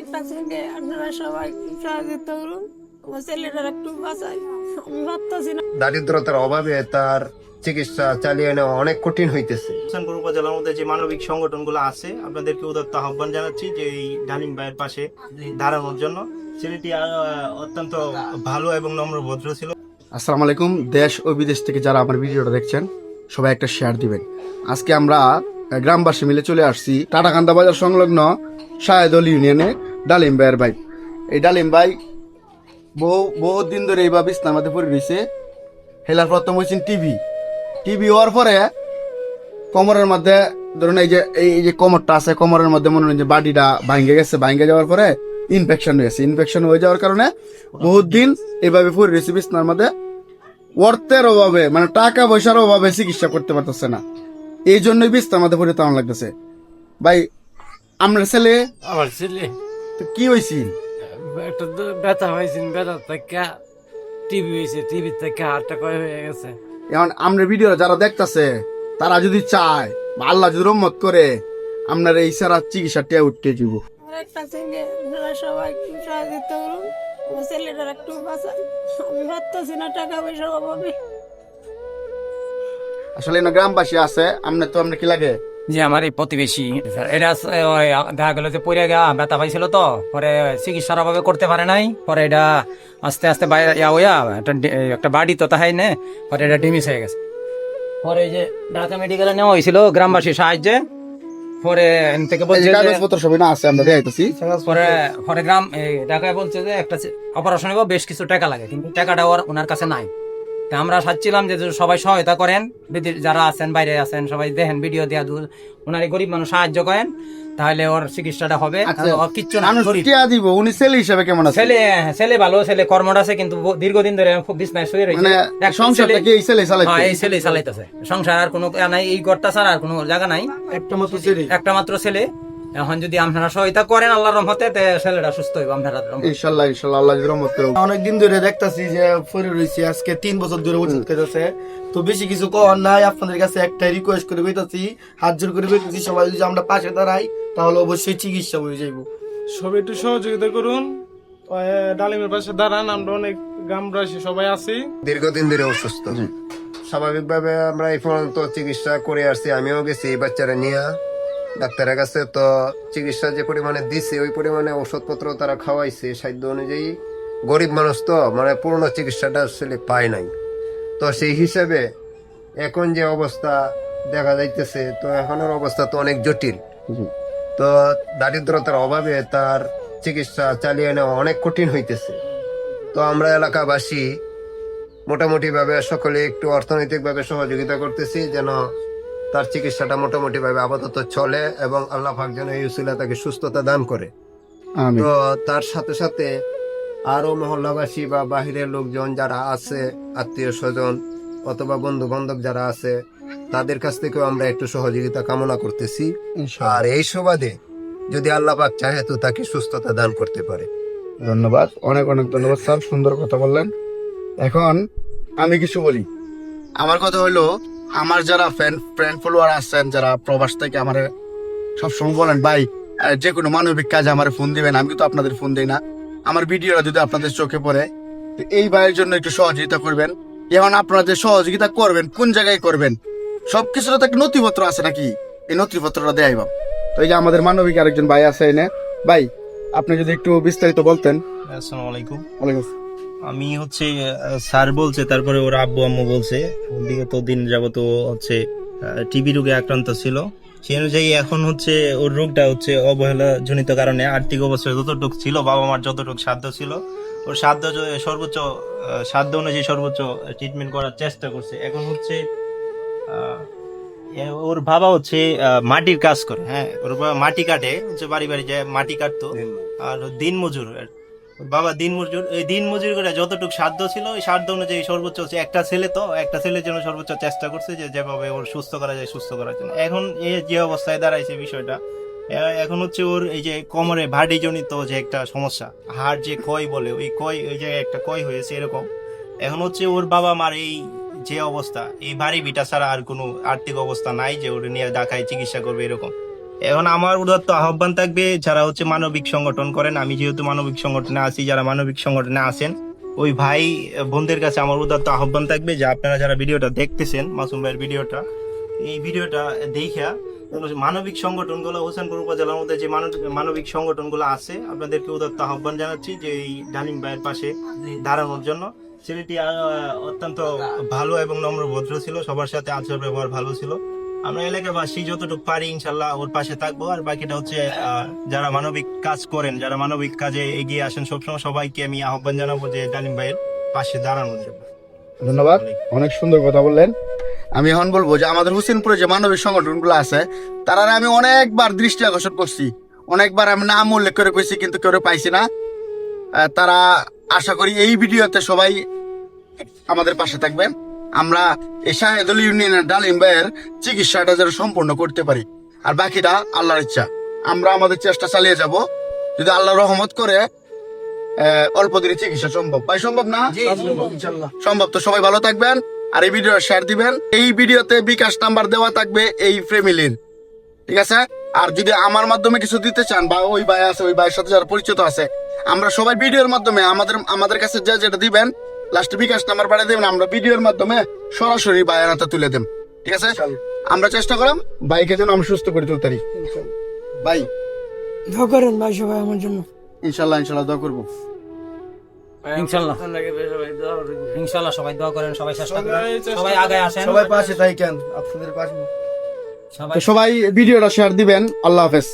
একটা ছেলে আপনারা সবাই সহযোগিতা করুন আমার ছেলেটার একটু বাঁচাই। আমি ভাবতেছি না। দারিদ্রতার অভাবে তার চিকিৎসা চালিয়ে নেওয়া অনেক কঠিন হইতেছে। হোসেনপুর উপজেলার মধ্যে যে মানবিক সংগঠনগুলো আছে আপনাদেরকে উদাত্ত আহ্বান জানাচ্ছি যে এই ডালিম ভাইয়ের পাশে দাঁড়ানোর জন্য। ছেলেটি অত্যন্ত ভালো এবং নম্র ভদ্র ছিল। আসসালামু আলাইকুম। দেশ ও বিদেশ থেকে যারা আমার ভিডিওটা দেখছেন সবাই একটা শেয়ার দিবেন। আজকে আমরা গ্রামবাসী মিলে চলে আসছি। টাটাকান্দা বাজার সংলগ্ন শাহেদল ইউনিয়নে ডালিম ভাইয়ের ভাই এই ডালিম ভাই বহু বহুত দিন ধরে এইভাবে ইসলামাতে পড়ে রয়েছে। হেলার প্রথম হয়েছেন টিভি। টিভি হওয়ার পরে কোমরের মধ্যে ধরুন এই যে এই যে কোমরটা আছে, কোমরের মধ্যে মনে হয় যে বাডিটা ভাঙ্গে গেছে। ভাঙ্গে যাওয়ার পরে ইনফেকশন হয়েছে। ইনফেকশন হয়ে যাওয়ার কারণে বহুত দিন এইভাবে পড়ে রয়েছে বিছনার মধ্যে। অর্থের অভাবে মানে টাকা পয়সার অভাবে চিকিৎসা করতে পারতেছে না। এই জন্যই বিছনার মধ্যে পড়ে তেমন লাগতেছে। ভাই আমরা ছেলে? আমার ছেলে। তো কি হয়েছি একটা ব্যথা হয়েছে ব্যথা থেকে টিভি হয়েছে টিভি থেকে হাতটা কয় হয়ে গেছে। এখন আমরা ভিডিও যারা দেখতাছে তারা যদি চায় বা আল্লাহ যদি রহমত করে আপনার এই সারা চিকিৎসা টিয়া উঠতে দিব। আমার একটা ছেলে সবাই সহযোগিতা করুন। ছেলেটার একটু আমি ভাবতেছি না টাকা পয়সার অভাবে। আসলে এনে গ্রামবাসী আছে আপনার তো আপনার কি লাগে? যে আমার এই প্রতিবেশী এটা দেখা গেল যে পড়ে গা ব্যথা পাইছিল তো পরে চিকিৎসার অভাবে করতে পারে নাই পরে এটা আস্তে আস্তে বাইরে ইয়া একটা একটা বাড়ি তো তাহাই নে পরে এটা ডিমিস হয়ে গেছে। পরে যে ঢাকা মেডিকেলে নেওয়া হয়েছিল গ্রামবাসীর সাহায্যে পরে থেকে বলছে কাগজপত্র সবই না আছে আমরা দেখাইতেছি পরে পরে গ্রাম ঢাকায় বলছে যে একটা অপারেশন বেশ কিছু টাকা লাগে কিন্তু টাকাটা ওর ওনার কাছে নাই। তা আমরা চাচ্ছিলাম যে সবাই সহায়তা করেন যারা আছেন বাইরে আছেন সবাই দেখেন ভিডিও দেওয়া দূর। ওনার গরিব মানুষ সাহায্য করেন তাহলে ওর চিকিৎসাটা হবে। আচ্ছা, কিচ্ছু না দিব উনি ছেলে হিসেবে কেমন আছে? ছেলে ছেলে ভালো ছেলে কর্মটা আছে কিন্তু দীর্ঘদিন ধরে খুব বিছনায় শুয়ে রয়েছে। মানে এক সংসারটা ছেলে- কি এই ছেলে চালাইছে হ্যাঁ এই ছেলে চালাইতেছে। সংসার আর কোনো নাই এই ঘরটা ছাড়া আর কোনো জায়গা নাই। একটা মতো ছেলে। একটা মাত্র ছেলে। এখন যদি আপনারা সহায়তা করেন আল্লাহর রহমতে তে ছেলেটা সুস্থ হইব আপনারা ইনশাল্লাহ ইনশাল্লাহ আল্লাহ রহমত করে। অনেক দিন ধরে দেখতাছি যে পরে রয়েছি আজকে তিন বছর ধরে ওষুধ খেতেছে তো বেশি কিছু কর নাই আপনাদের কাছে একটা রিকোয়েস্ট করে বইতাছি হাত জোর করে বইতাছি সবাই যদি আমরা পাশে দাঁড়াই তাহলে অবশ্যই চিকিৎসা হয়ে যাইব। সবাই একটু সহযোগিতা করুন। ডালিমের পাশে দাঁড়ান আমরা অনেক গ্রামবাসী সবাই আছি। দীর্ঘদিন ধরে অসুস্থ। স্বাভাবিকভাবে আমরা এই পর্যন্ত চিকিৎসা করে আসছি আমিও গেছি এই বাচ্চারা নিয়ে। ডাক্তারের কাছে তো চিকিৎসা যে পরিমাণে দিছে ওই পরিমাণে ওষুধপত্র তারা খাওয়াইছে সাধ্য অনুযায়ী গরিব মানুষ তো মানে পূর্ণ চিকিৎসাটা আসলে পায় নাই। তো সেই হিসাবে এখন যে অবস্থা দেখা যাইতেছে তো এখনের অবস্থা তো অনেক জটিল। তো দারিদ্রতার অভাবে তার চিকিৎসা চালিয়ে নেওয়া অনেক কঠিন হইতেছে। তো আমরা এলাকাবাসী মোটামুটিভাবে সকলে একটু অর্থনৈতিকভাবে সহযোগিতা করতেছি যেন তার চিকিৎসাটা মোটামুটি ভাবে আপাতত চলে এবং আল্লাহ পাক যেন এই উসিলা তাকে সুস্থতা দান করে। তো তার সাথে সাথে আরও মহল্লাবাসী বা বাহিরের লোকজন যারা আছে আত্মীয় স্বজন অথবা বন্ধু বান্ধব যারা আছে তাদের কাছ থেকেও আমরা একটু সহযোগিতা কামনা করতেছি। আর এই সুবাদে যদি আল্লাহ পাক চাহে তো তাকে সুস্থতা দান করতে পারে। ধন্যবাদ। অনেক অনেক ধন্যবাদ স্যার। সুন্দর কথা বললেন। এখন আমি কিছু বলি। আমার কথা হলো আমার যারা ফ্যান ফ্রেন্ড ফলোয়ার আছেন যারা প্রবাস থেকে আমার সবসময় বলেন ভাই যে কোনো মানবিক কাজে আমার ফোন দিবেন আমি কিন্তু আপনাদের ফোন দিই না। আমার ভিডিওটা যদি আপনাদের চোখে পড়ে তো এই ভাইয়ের জন্য একটু সহযোগিতা করবেন। এখন আপনারা যে সহযোগিতা করবেন কোন জায়গায় করবেন সবকিছুর তো একটা নথিপত্র আছে নাকি? এই নথিপত্রটা দেয় ভাব তো এই যে আমাদের মানবিক আরেকজন ভাই আছে এনে। ভাই আপনি যদি একটু বিস্তারিত বলতেন। আসসালামু আলাইকুম। ওয়ালাইকুম। আমি হচ্ছে স্যার বলছে তারপরে ওর আব্বু আম্মু বলছে বিগত দিন যাবত হচ্ছে টিবি রোগে আক্রান্ত ছিল। সেই অনুযায়ী এখন হচ্ছে ওর রোগটা হচ্ছে অবহেলা জনিত কারণে আর্থিক অবস্থা যতটুকু ছিল বাবা মার যতটুকু সাধ্য ছিল ওর সাধ্য সর্বোচ্চ সাধ্য অনুযায়ী সর্বোচ্চ ট্রিটমেন্ট করার চেষ্টা করছে। এখন হচ্ছে ওর বাবা হচ্ছে মাটির কাজ করে হ্যাঁ ওর বাবা মাটি কাটে হচ্ছে বাড়ি বাড়ি যায় মাটি কাটতো আর দিন মজুর বাবা, দিন মজুর, এই দিন মজুর করে যতটুকু সাধ্য ছিল, ওই সাধ্য অনুযায়ী সর্বোচ্চ একটা ছেলে তো, একটা ছেলের জন্য সর্বোচ্চ চেষ্টা করছে যে যেভাবে ওর সুস্থ করা যায়, সুস্থ করার জন্য এখন এই যে অবস্থায় দাঁড়াইছে বিষয়টা এখন হচ্ছে ওর এই যে কোমরে ভাডি জনিত যে একটা সমস্যা, হাড় যে ক্ষয় বলে, ওই ক্ষয়, ওই জায়গায় একটা ক্ষয় হয়েছে এরকম, এখন হচ্ছে ওর বাবা মার এই যে অবস্থা, এই বাড়ি বিটা ছাড়া আর কোনো আর্থিক অবস্থা নাই যে ওর নিয়ে ঢাকায় চিকিৎসা করবে এরকম। এখন আমার উদাত্ত আহ্বান থাকবে, যারা হচ্ছে মানবিক সংগঠন করেন, আমি যেহেতু মানবিক সংগঠনে আছি, যারা মানবিক সংগঠনে আছেন, ওই ভাই, বোনদের কাছে আমার উদাত্ত আহ্বান থাকবে যে আপনারা যারা ভিডিওটা দেখতেছেন, মাসুম ভাইয়ের ভিডিওটা, এই ভিডিওটা দেখা মানবিক সংগঠনগুলো, হোসেনপুর উপজেলার মধ্যে যে মানবিক সংগঠনগুলো আছে, আপনাদেরকে উদাত্ত আহ্বান জানাচ্ছি যে এই ডালিম ভাইয়ের পাশে দাঁড়ানোর জন্য। ছেলেটি অত্যন্ত ভালো এবং নম্র ভদ্র ছিল, সবার সাথে আচার ব্যবহার ভালো ছিল। আমরা এলাকাবাসী যতটুকু পারি ইনশাল্লাহ ওর পাশে থাকব। আর বাকিটা হচ্ছে যারা মানবিক কাজ করেন যারা মানবিক কাজে এগিয়ে আসেন সবসময় সবাইকে আমি আহ্বান জানাব যে ডালিম ভাইয়ের পাশে দাঁড়ানোর জন্য। ধন্যবাদ। অনেক সুন্দর কথা বললেন। আমি এখন বলব যে আমাদের হোসেনপুরে যে মানবিক সংগঠনগুলো আছে তারা আমি অনেকবার দৃষ্টি আকর্ষণ করছি। অনেকবার আমি নাম উল্লেখ করে কইছি কিন্তু কেউ পাইছি না। তারা আশা করি এই ভিডিওতে সবাই আমাদের পাশে থাকবেন। আমরা এই শাহেদুল ইউনিয়নের ডালিম ভাইয়ের চিকিৎসাটা যেন সম্পূর্ণ করতে পারি। আর বাকিটা আল্লাহর ইচ্ছা। আমরা আমাদের চেষ্টা চালিয়ে যাব। যদি আল্লাহ রহমত করে অল্প দিনে চিকিৎসা সম্ভব। ভাই সম্ভব না? সম্ভব তো সবাই ভালো থাকবেন। আর এই ভিডিও শেয়ার দিবেন। এই ভিডিওতে বিকাশ নাম্বার দেওয়া থাকবে এই ফ্যামিলির। ঠিক আছে? আর যদি আমার মাধ্যমে কিছু দিতে চান বা ওই ভাই আছে ওই ভাইয়ের সাথে যারা পরিচিত আছে আমরা সবাই ভিডিওর মাধ্যমে আমাদের আমাদের কাছে যে যেটা দিবেন লাস্টে বিকাশ নাম্বার পাঠিয়ে দেবেন আমরা ভিডিওর মাধ্যমে সরাসরি ভাইয়ের হাতে তুলে দেব। ঠিক আছে? আমরা চেষ্টা করলাম বাইকে যেন আমি সুস্থ করে তুলতে পারি। ভাই। দোয়া করেন ভাই সবাই আমার জন্য। ইনশাল্লাহ ইনশাল্লাহ দোয়া করব। ইনশাল্লাহ। ইনশাল্লাহ সবাই দোয়া করেন সবাই চেষ্টা করেন। সবাই আগে আসেন। সবাই পাশে থাকেন আপনাদের পাশে। সবাই সবাই ভিডিওটা শেয়ার দিবেন। আল্লাহ হাফেজ।